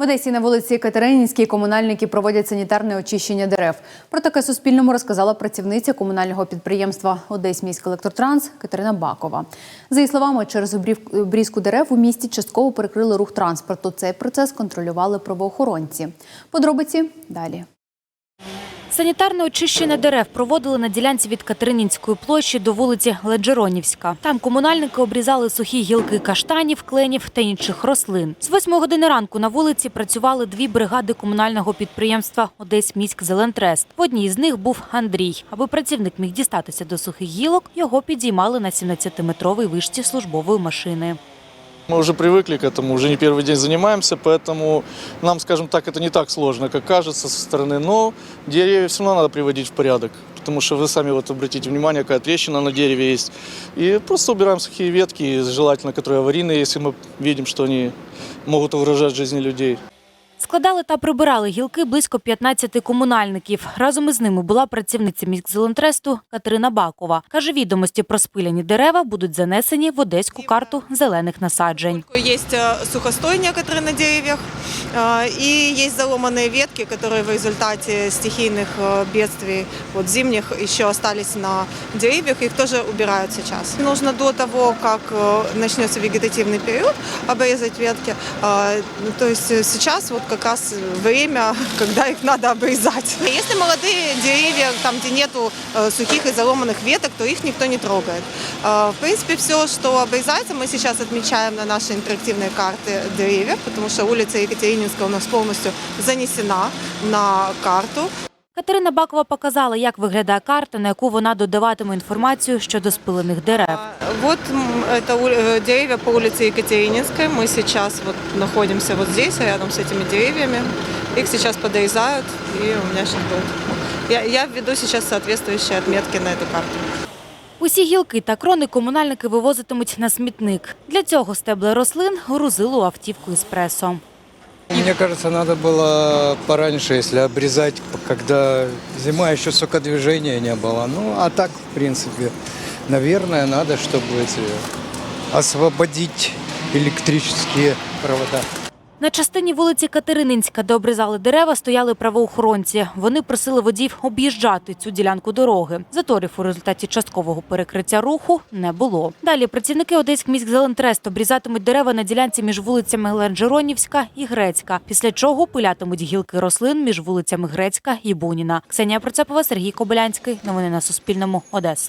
В Одесі на вулиці Катеринінській комунальники проводять санітарне очищення дерев. Про таке Суспільному розказала працівниця комунального підприємства «Одесь електротранс» Катерина Бакова. За її словами, через обрізку дерев у місті частково перекрили рух транспорту. Цей процес контролювали правоохоронці. Подробиці далі. Санітарне очищення дерев проводили на ділянці від Катеринінської площі до вулиці Леджеронівська. Там комунальники обрізали сухі гілки каштанів, кленів та інших рослин. З 8 години ранку на вулиці працювали дві бригади комунального підприємства «Одеськміськ Зелентрест». В одній з них був Андрій. Аби працівник міг дістатися до сухих гілок, його підіймали на 17-метровій вишці службової машини. Мы уже привыкли к этому, уже не первый день занимаемся, поэтому нам, скажем так, это не так сложно, как кажется со стороны, но деревья все равно надо приводить в порядок, потому что вы сами вот обратите внимание, какая трещина на дереве есть, и просто убираем сухие ветки, желательно, которые аварийные, если мы видим, что они могут угрожать жизни людей. Складали та прибирали гілки близько 15 комунальників. Разом із ними була працівниця міськзелентресту Катерина Бакова. Каже, відомості про спиляні дерева будуть занесені в одеську карту зелених насаджень. Есть э, сухостой некоторые на деревьях, э, и есть заломанные ветки, которые в результате стихийных э, бедствий, вот зимних, еще остались на деревьях, их тоже убирают сейчас. Нужно до того, как э, начнется вегетативный период, обрезать ветки. Э, ну, То есть э, сейчас вот как раз время, когда их надо обрезать. Если молодые деревья, там где нету э, сухих и заломанных веток, то их никто не трогает. Э, В принципе, все, что обрезается, мы сейчас отмечаем на нашей интерактивной карте деревьев, потому что улица Екатерининская у нас полностью занесена на карту. Катерина Бакова показала, як виглядає карта, на яку вона додаватиме інформацію щодо спилених дерев. А, Вот м, это у- э, деревья по улице Екатерининской. Мы сейчас вот находимся вот здесь, рядом с этими деревьями. Их сейчас подрезают, и у меня сейчас будет. Я, я введу сейчас соответствующие отметки на эту карту. Усі гілки та крони комунальники вивозитимуть на смітник. Для цього стебла рослин грузили у автівку еспресо. Мне кажется, надо было пораньше, если обрезать, когда зима еще столько движения не было. Ну, а так, в принципе, наверное, надо, чтобы эти, освободить электрические провода. На частині вулиці Катерининська, де обрізали дерева, стояли правоохоронці. Вони просили водіїв об'їжджати цю ділянку дороги. Заторів у результаті часткового перекриття руху не було. Далі працівники Одеськміськзелентрест обрізатимуть дерева на ділянці між вулицями Ленджеронівська і Грецька, після чого пилятимуть гілки рослин між вулицями Грецька і Буніна. Ксенія Процепова, Сергій Кобилянський. Новини на Суспільному. Одеса.